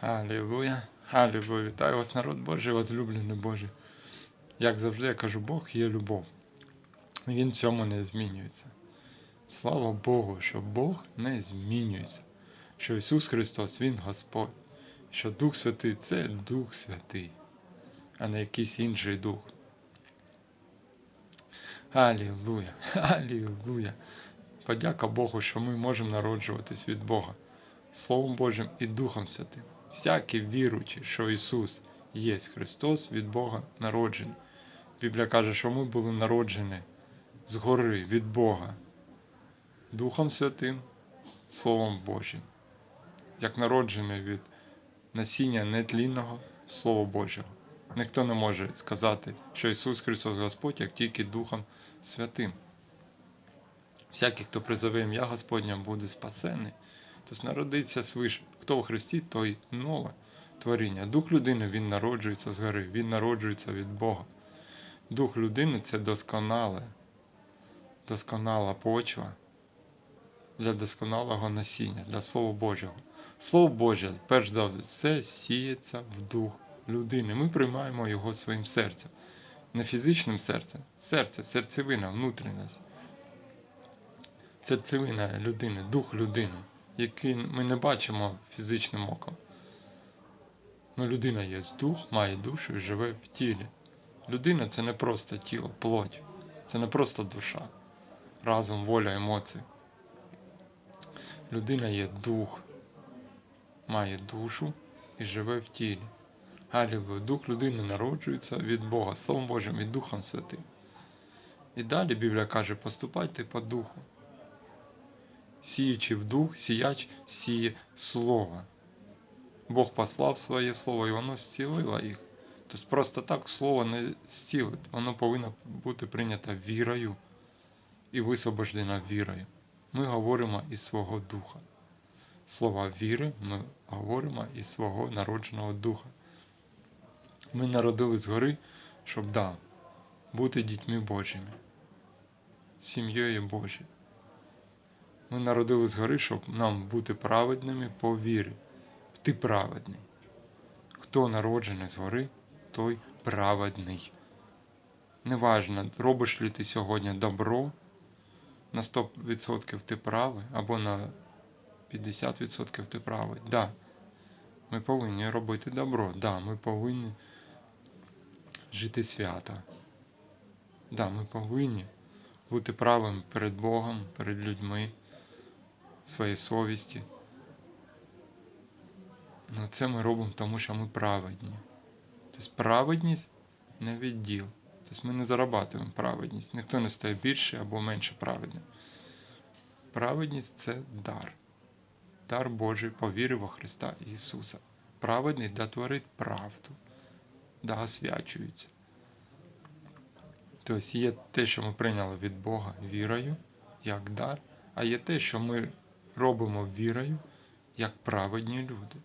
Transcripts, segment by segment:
Алілуя, Алілуя. Вітаю вас, народ Божий, возлюблений Божий. Як завжди, я кажу, Бог є любов. Він в цьому не змінюється. Слава Богу, що Бог не змінюється, що Ісус Христос, Він Господь, що Дух Святий це Дух Святий, а не якийсь інший дух. Алілуя, Алілуя. Подяка Богу, що ми можемо народжуватись від Бога. Словом Божим і Духом Святим. Всякий віруючий, що Ісус є Христос від Бога народжений. Біблія каже, що ми були народжені згори від Бога, Духом Святим, Словом Божим, як народжений від насіння нетлінного Слова Божого. Ніхто не може сказати, що Ісус Христос Господь, як тільки Духом Святим. Всякий, хто призове ім'я Господня, буде спасений. Тобто народиться свише. Хто у Христі, той нове творіння. Дух людини він народжується згори, він народжується від Бога. Дух людини це досконале, досконала почва для досконалого насіння, для Слова Божого. Слово Боже, перш за все, сіється в дух людини. Ми приймаємо його своїм серцем. Не фізичним серцем, серце, серцевина, внутрішність. Серцевина людини, дух людини який ми не бачимо фізичним оком. Ну, людина є дух, має душу і живе в тілі. Людина це не просто тіло, плоть, це не просто душа, разум, воля, емоції. Людина є дух, має душу і живе в тілі. Галілуя, дух людини народжується від Бога, Словом Божим і Духом Святим. І далі Біблія каже, поступайте по духу сіючи в дух, сіяч сіє слово. Бог послав своє слово, і воно зцілило їх. Тобто просто так слово не зцілить, воно повинно бути прийнято вірою і висвобождено вірою. Ми говоримо із свого духа. Слова віри ми говоримо із свого народженого духа. Ми народили згори, щоб да, бути дітьми Божими, сім'єю Божою. Ми народили згори, щоб нам бути праведними по вірі. Ти праведний. Хто народжений згори, той праведний. Неважно, робиш ли ти сьогодні добро, на 100% ти правий, або на 50% ти правий. Да, ми повинні робити добро. Да, ми повинні жити свято. Да, ми повинні бути правим перед Богом, перед людьми своєї совісті. Ну, це ми робимо тому, що ми праведні. Тобто праведність не відділ. Тобто ми не зарабатуємо праведність. Ніхто не стає більше або менше праведним. Праведність це дар. Дар Божий по вірі во Христа Ісуса. Праведний да творить правду, да освячується. Тобто є те, що ми прийняли від Бога вірою, як дар, а є те, що ми робимо вірою, як праведні люди.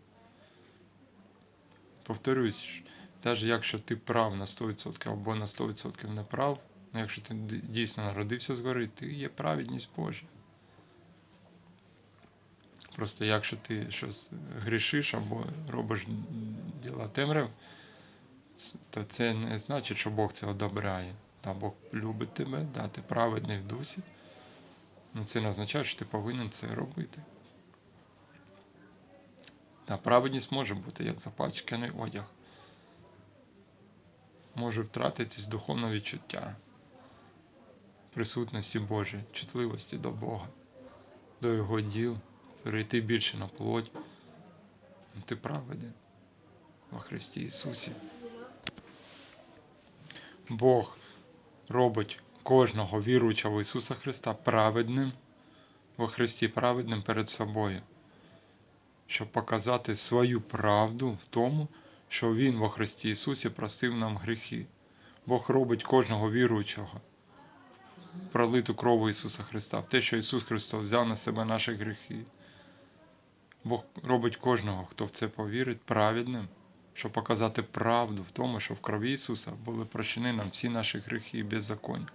Повторюсь, навіть якщо ти прав на 100% або на 100% не прав, ну якщо ти дійсно народився згори, ти є праведність Божа. Просто якщо ти щось грішиш або робиш діла темряв, то це не значить, що Бог це одобряє. Та Бог любить тебе, да, ти праведний в дусі. Ну, це не означає, що ти повинен це робити. Та праведність може бути як запачканий одяг. Може втратитись духовне відчуття, присутності Божої, чутливості до Бога, до Його діл, перейти більше на плоть. Ну, ти праведен во Христі Ісусі. Бог робить кожного віруючого Ісуса Христа праведним во Христі, праведним перед собою, щоб показати свою правду в тому, що Він во Христі Ісусі простив нам гріхи. Бог робить кожного віруючого, пролиту крову Ісуса Христа, в те, що Ісус Христос взяв на себе наші гріхи. Бог робить кожного, хто в це повірить, праведним щоб показати правду в тому, що в крові Ісуса були прощені нам всі наші гріхи і беззаконня,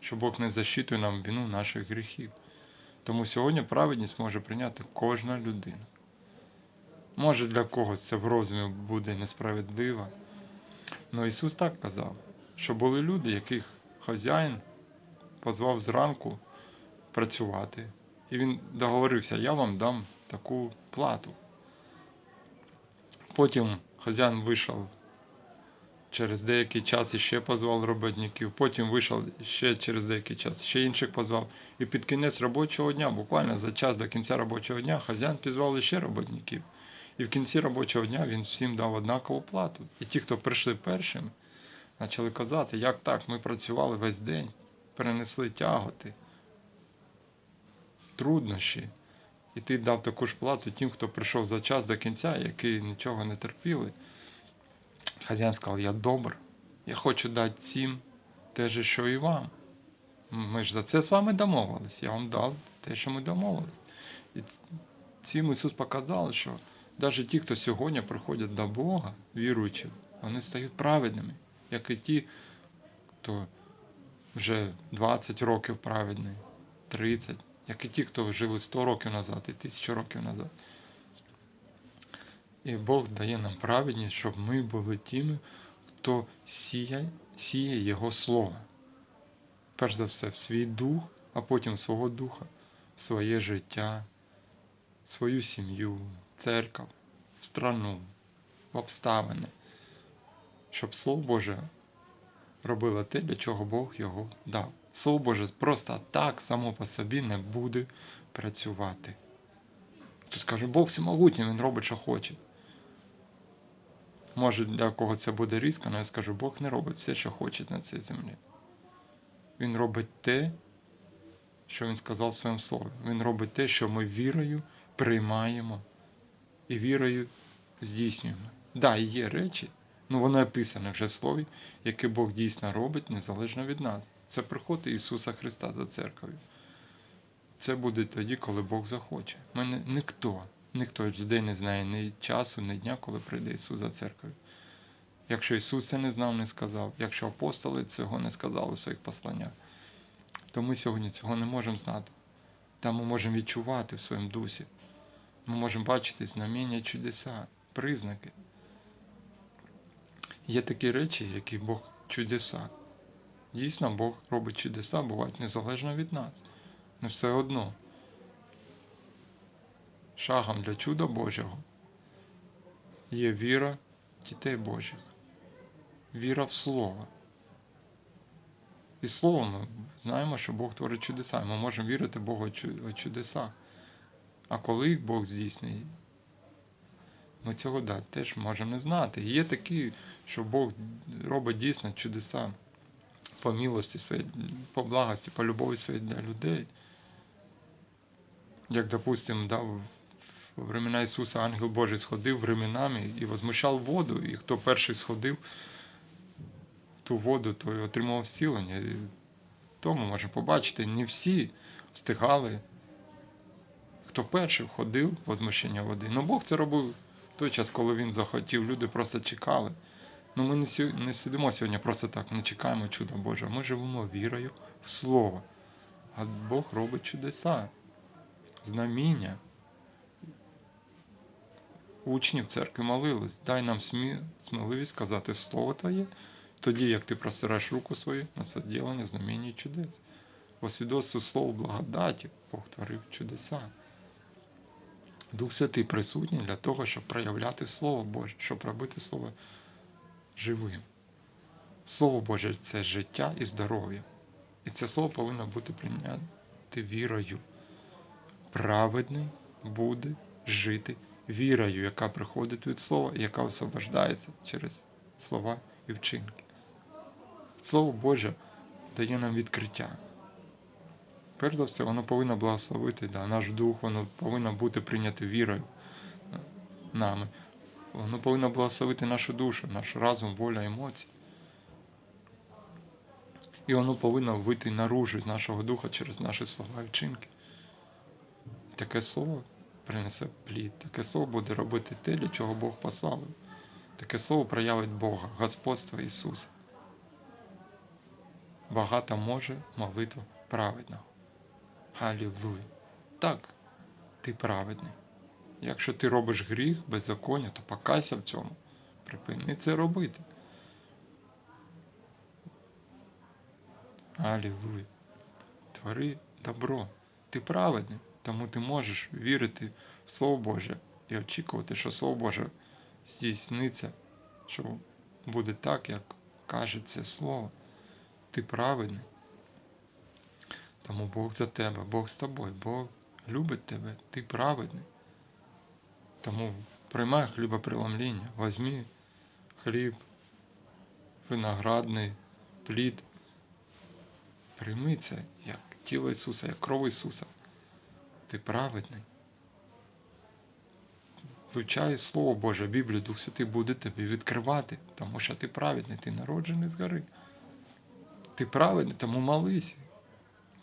що Бог не защитує нам вину наших гріхів. Тому сьогодні праведність може прийняти кожна людина. Може для когось це в розумі буде несправедливо. Ну Ісус так казав, що були люди, яких хазяїн позвав зранку працювати. І він договорився, я вам дам таку плату. Потім хазяїн вийшов через деякий час і ще позвав роботників, потім вийшов ще через деякий час, ще інших позвав. І під кінець робочого дня, буквально за час до кінця робочого дня, хазяїн пізвав ще роботників. І в кінці робочого дня він всім дав однакову плату. І ті, хто прийшли першими, почали казати, як так, ми працювали весь день, перенесли тяготи, труднощі. І ти дав таку ж плату тим, хто прийшов за час до кінця, які нічого не терпіли. Хазяїн сказав, я добр, я хочу дати всім те же, що і вам. Ми ж за це з вами домовились. Я вам дав те, що ми домовились. І цим Ісус показав, що навіть ті, хто сьогодні приходять до Бога, віруючи, вони стають праведними, як і ті, хто вже 20 років праведний, 30, як і ті, хто жили 100 років назад і 1000 років назад. І Бог дає нам праведність, щоб ми були тими, хто сіє, сіє Його Слово. Перш за все, в свій дух, а потім в свого духа, в своє життя, в свою сім'ю, церкву, в страну, в обставини, щоб Слово Боже робило те, для чого Бог його дав. Слово Боже просто так само по собі не буде працювати. Хтось каже, Бог всемогутній, він робить, що хоче. Може, для кого це буде різко, але я скажу, Бог не робить все, що хоче на цій землі. Він робить те, що він сказав в своєму слові. Він робить те, що ми вірою приймаємо і вірою здійснюємо. Так, да, є речі, ну воно описане вже в слові, яке Бог дійсно робить незалежно від нас. Це приход Ісуса Христа за церквою. Це буде тоді, коли Бог захоче. Мене ніхто, ніхто людей не знає ні часу, ні дня, коли прийде Ісус за церквою. Якщо Ісус це не знав, не сказав, якщо апостоли цього не сказали у своїх посланнях, то ми сьогодні цього не можемо знати. Та ми можемо відчувати в своєму дусі. Ми можемо бачити знамення, чудеса, признаки. Є такі речі, які Бог чудеса. Дійсно, Бог робить чудеса, бувають незалежно від нас. Не все одно. Шагом для чуда Божого є віра дітей Божих, віра в Слово. І словом ми знаємо, що Бог творить чудеса. Ми можемо вірити Богу у чудеса. А коли їх Бог здійснить, ми цього да, теж можемо не знати. Є такі, що Бог робить дійсно чудеса по милості своїй, по благості, по любові своїй для людей. Як, допустим, да, в в времена Ісуса ангел Божий сходив временами і возмущав воду, і хто перший сходив ту воду, той отримав зцілення. І тому можемо побачити, не всі встигали, хто перший входив в возмущення води. Ну Бог це робив в той час, коли він захотів, люди просто чекали. Ну ми не, не сидимо сьогодні просто так, не чекаємо чуда Божого. Ми живемо вірою в Слово. А Бог робить чудеса, знаміння. Учні в церкві молились, дай нам смі... сміливість сказати Слово Твоє, тоді як ти простираєш руку свою на соділення знаміння і чудес. По свідоцтву Слову благодаті Бог творив чудеса. Дух Святий присутній для того, щоб проявляти Слово Боже, щоб робити Слово живим. Слово Боже це життя і здоров'я. І це слово повинно бути прийняти вірою. Праведний буде жити вірою, яка приходить від слова, яка освобождається через слова і вчинки. Слово Боже дає нам відкриття. Перш за все, воно повинно благословити да, наш дух, воно повинно бути прийняте вірою нами. Воно повинно благословити нашу душу, наш разум, воля, емоції. І воно повинно вийти наружу з нашого духа через наші слова і вчинки. Таке слово принесе плід. Таке слово буде робити те, для чого Бог послав. Таке слово проявить Бога, господство Ісуса. Багато може молитва праведного. Халілуя. Так, ти праведний. Якщо ти робиш гріх, беззаконня, то покайся в цьому. Припини це робити. Алілуя. Твори добро. Ти праведний, тому ти можеш вірити в Слово Боже і очікувати, що Слово Боже здійсниться, що буде так, як каже це Слово. Ти праведний. Тому Бог за тебе, Бог з тобою, Бог любить тебе, ти праведний. Тому приймай хлібопреломління, возьми хліб, виноградний плід. Прийми це як тіло Ісуса, як кров Ісуса. Ти праведний. Вивчай Слово Боже, Біблію, Дух Святий буде тобі відкривати, тому що ти праведний, ти народжений згори. Ти праведний, тому молись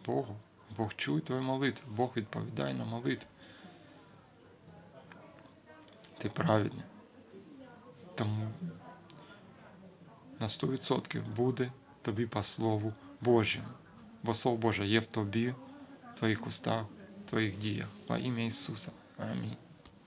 Богу. Бог чує твою молитву, Бог відповідає на молитву. Ти праведний. Тому на 100% буде тобі по Слову Божому. Бо Слово Боже є в тобі, в твоїх устах, в твоїх діях. Во ім'я Ісуса. Амінь.